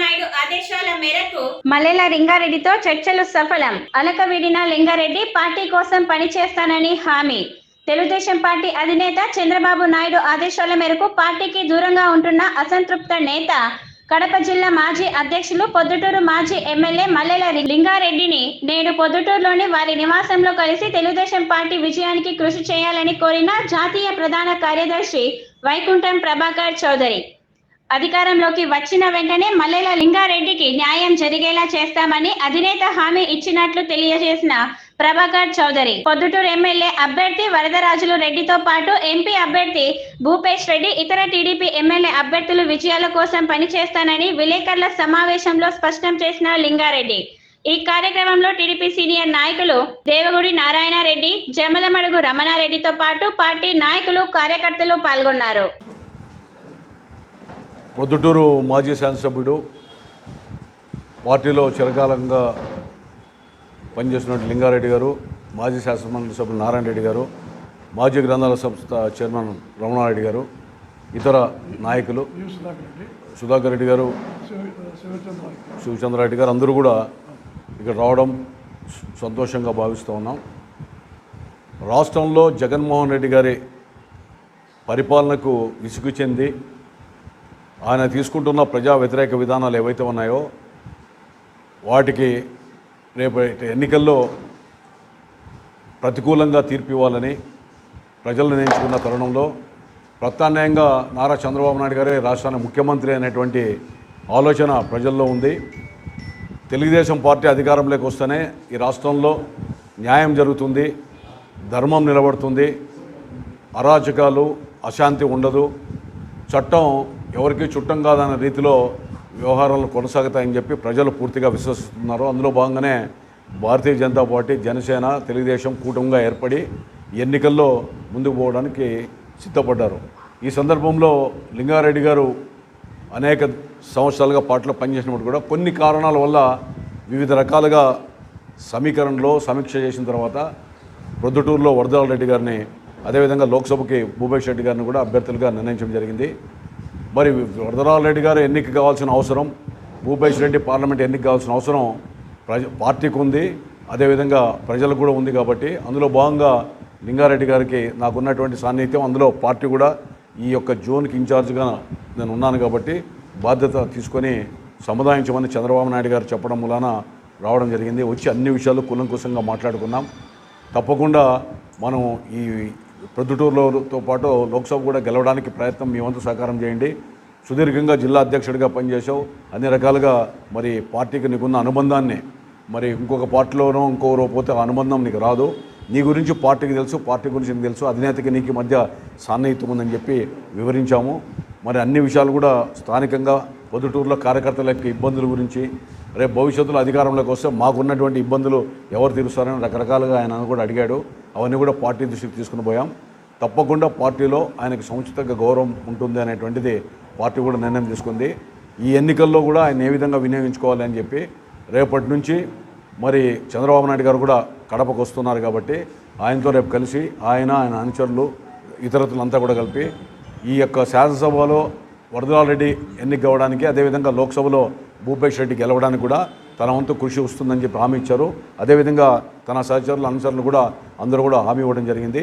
నాయుడు ఆదేశాల మేరకు మల్లెల లింగారెడ్డితో చర్చలు సఫలం. అలకవీడిన లింగారెడ్డి పార్టీ కోసం పనిచేస్తానని హామీ. తెలుగుదేశం పార్టీ అధినేత చంద్రబాబు నాయుడు ఆదేశాల మేరకు పార్టీకి దూరంగా ఉంటున్న అసంతృప్త నేత కడప జిల్లా మాజీ అధ్యక్షులు పొద్దుటూరు మాజీ ఎమ్మెల్యే మల్లెల లింగారెడ్డిని నేడు పొద్దుటూరులోని వారి నివాసంలో కలిసి తెలుగుదేశం పార్టీ విజయానికి కృషి చేయాలని కోరిన జాతీయ ప్రధాన కార్యదర్శి వైకుంఠం ప్రభాకర్ చౌదరి. అధికారంలోకి వచ్చిన వెంటనే మల్లెల లింగారెడ్డికి న్యాయం జరిగేలా చేస్తామని అధినేత హామీ ఇచ్చినట్లు తెలియజేసిన ప్రభాకర్ చౌదరి. పొద్దుటూరు ఎమ్మెల్యే అభ్యర్థి వరదరాజులు రెడ్డితో పాటు ఎంపీ అభ్యర్థి భూపేష్ రెడ్డి ఇతర టీడీపీ ఎమ్మెల్యే అభ్యర్థులు విజయాల కోసం పనిచేస్తానని విలేకరుల సమావేశంలో స్పష్టం చేసిన లింగారెడ్డి. ఈ కార్యక్రమంలో టీడీపీ సీనియర్ నాయకులు దేవగుడి నారాయణరెడ్డి జమలమడుగు రమణారెడ్డితో పాటు పార్టీ నాయకులు కార్యకర్తలు పాల్గొన్నారు. ప్రొద్దుటూరు మాజీ శాసనసభ్యుడు పార్టీలో చిరకాలంగా పనిచేస్తున్న లింగారెడ్డి గారు మాజీ శాసనమండలి సభ్యులు నారాయణ రెడ్డి గారు మాజీ గ్రంథాల సంస్థ చైర్మన్ రమణారెడ్డి గారు ఇతర నాయకులు సుధాకర్ రెడ్డి గారు శివచంద్రారెడ్డి గారు అందరూ కూడా ఇక్కడ రావడం సంతోషంగా భావిస్తూ ఉన్నాం. రాష్ట్రంలో జగన్మోహన్ రెడ్డి గారి పరిపాలనకు విసుగు చెంది ఆయన తీసుకుంటున్న ప్రజా వ్యతిరేక విధానాలు ఏవైతే ఉన్నాయో వాటికి రేపు ఎన్నికల్లో ప్రతికూలంగా తీర్పు ఇవ్వాలని ప్రజలు నిర్ణయించుకున్న తరుణంలో ప్రత్యామ్నాయంగా నారా చంద్రబాబు నాయుడు గారే రాష్ట్రానికి ముఖ్యమంత్రి అనేటువంటి ఆలోచన ప్రజల్లో ఉంది. తెలుగుదేశం పార్టీ అధికారంలోకి వస్తేనే ఈ రాష్ట్రంలో న్యాయం జరుగుతుంది ధర్మం నిలబడుతుంది అరాచకాలు అశాంతి ఉండదు చట్టం ఎవరికి చుట్టం కాదన్న రీతిలో వ్యవహారాలు కొనసాగుతాయని చెప్పి ప్రజలు పూర్తిగా విశ్వసిస్తున్నారు. అందులో భాగంగానే భారతీయ జనతా పార్టీ జనసేన తెలుగుదేశం కూటమిగా ఏర్పడి ఎన్నికల్లో ముందుకు పోవడానికి సిద్ధపడ్డారు. ఈ సందర్భంలో లింగారెడ్డి గారు అనేక సంవత్సరాలుగా పార్టీలో పనిచేసినప్పుడు కూడా కొన్ని కారణాల వల్ల వివిధ రకాలుగా సమీకరణలో సమీక్ష చేసిన తర్వాత ప్రొద్దుటూరులో వరదాల రెడ్డి గారిని అదేవిధంగా లోక్సభకి భూపేష్ రెడ్డి గారిని కూడా అభ్యర్థులుగా నిర్ణయించడం జరిగింది. మరి వరదరాల రెడ్డి గారు ఎన్నిక కావాల్సిన అవసరం భూపేష్ రెడ్డి పార్లమెంట్ ఎన్నిక కావాల్సిన అవసరం ప్రజ పార్టీకి ఉంది అదేవిధంగా ప్రజలకు కూడా ఉంది కాబట్టి అందులో భాగంగా లింగారెడ్డి గారికి నాకున్నటువంటి సాన్నిహిత్యం అందులో పార్టీ కూడా ఈ యొక్క జోన్కి ఇన్ఛార్జ్గా నేను ఉన్నాను కాబట్టి బాధ్యత తీసుకొని సముదాయించమని చంద్రబాబు నాయుడు గారు చెప్పడం మూలాన రావడం జరిగింది. వచ్చి అన్ని విషయాలు కులంకుశంగా మాట్లాడుకున్నాం. తప్పకుండా మనం ఈ ప్రొద్దుటూరులోతో పాటు లోక్సభ కూడా గెలవడానికి ప్రయత్నం మీ వంతు సహకారం చేయండి. సుదీర్ఘంగా జిల్లా అధ్యక్షుడిగా పనిచేసావు అన్ని రకాలుగా మరి పార్టీకి నీకున్న అనుబంధాన్ని మరి ఇంకొక పార్టీలోనో ఇంకోరో పోతే ఆ అనుబంధం నీకు రాదు. నీ గురించి పార్టీకి తెలుసు పార్టీ గురించి నీకు తెలుసు. అధినేతకి నీకు మధ్య సాన్నిహిత్యం ఉందని చెప్పి వివరించాము. మరి అన్ని విషయాలు కూడా స్థానికంగా పొద్దుటూరులో కార్యకర్తల యొక్క ఇబ్బందుల గురించి రేపు భవిష్యత్తులో అధికారంలోకి వస్తే మాకున్నటువంటి ఇబ్బందులు ఎవరు తీరుస్తారని రకరకాలుగా ఆయన కూడా అడిగాడు. అవన్నీ కూడా పార్టీ దృష్టికి తీసుకుని పోయాం. తప్పకుండా పార్టీలో ఆయనకు సముచితంగా గౌరవం ఉంటుంది అనేటువంటిది పార్టీ కూడా నిర్ణయం తీసుకుంది. ఈ ఎన్నికల్లో కూడా ఆయన ఏ విధంగా వినియోగించుకోవాలి అని చెప్పి రేపటి నుంచి మరి చంద్రబాబు నాయుడు గారు కూడా కడపకు వస్తున్నారు కాబట్టి ఆయనతో రేపు కలిసి ఆయన ఆయన అనుచరులు ఇతరతులంతా కూడా కలిపి ఈ యొక్క శాసనసభలో వరదరారెడ్డి ఎన్నిక కావడానికి అదేవిధంగా లోక్సభలో భూపేష్ రెడ్డి గెలవడానికి కూడా తన వంతు కృషి వస్తుందని చెప్పి హామీ ఇచ్చారు. అదేవిధంగా తన సహచరులు అనుసరులు కూడా అందరూ కూడా హామీ ఇవ్వడం జరిగింది.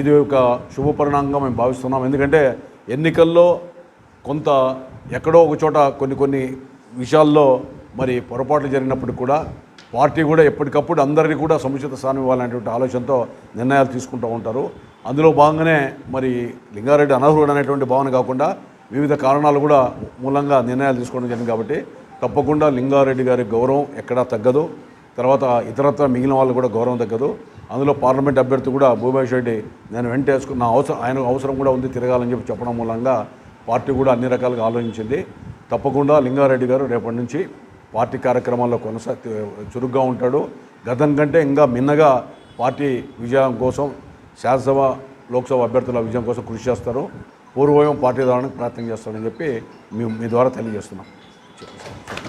ఇది ఒక శుభపరిణామంగా మేము భావిస్తున్నాం. ఎందుకంటే ఎన్నికల్లో కొంత ఎక్కడో ఒక చోట కొన్ని కొన్ని విషయాల్లో మరి పొరపాట్లు జరిగినప్పుడు కూడా పార్టీ కూడా ఎప్పటికప్పుడు అందరినీ కూడా సముచిత స్థానం ఇవ్వాలనేటువంటి ఆలోచనతో నిర్ణయాలు తీసుకుంటూ ఉంటారు. అందులో భాగంగానే మరి లింగారెడ్డి అనర్హుడు అనేటువంటి భావన కాకుండా వివిధ కారణాలు కూడా మూలంగా నిర్ణయాలు తీసుకోవడం జరిగింది కాబట్టి తప్పకుండా లింగారెడ్డి గారి గౌరవం ఎక్కడా తగ్గదు. తర్వాత ఇతరత్ర మిగిలిన వాళ్ళు కూడా గౌరవం తగ్గదు. అందులో పార్లమెంట్ అభ్యర్థి కూడా భూపేష్ రెడ్డి నేను వెంటేసుకు నా అవసరం ఆయన అవసరం కూడా ఉంది తిరగాలని చెప్పి చెప్పడం మూలంగా పార్టీ కూడా అన్ని రకాలుగా ఆలోచించింది. తప్పకుండా లింగారెడ్డి గారు రేపటి నుంచి పార్టీ కార్యక్రమాల్లో కొనసా చురుగ్గా ఉంటాడు. గతం కంటే ఇంకా మిన్నగా పార్టీ విజయం కోసం శాసనసభ లోక్సభ అభ్యర్థుల విజయం కోసం కృషి చేస్తారు. పూర్వయం పార్టీ ద్వారా ప్రయత్నం చేస్తారని చెప్పి మీ మీ ద్వారా తెలియజేస్తున్నాం. Thank you.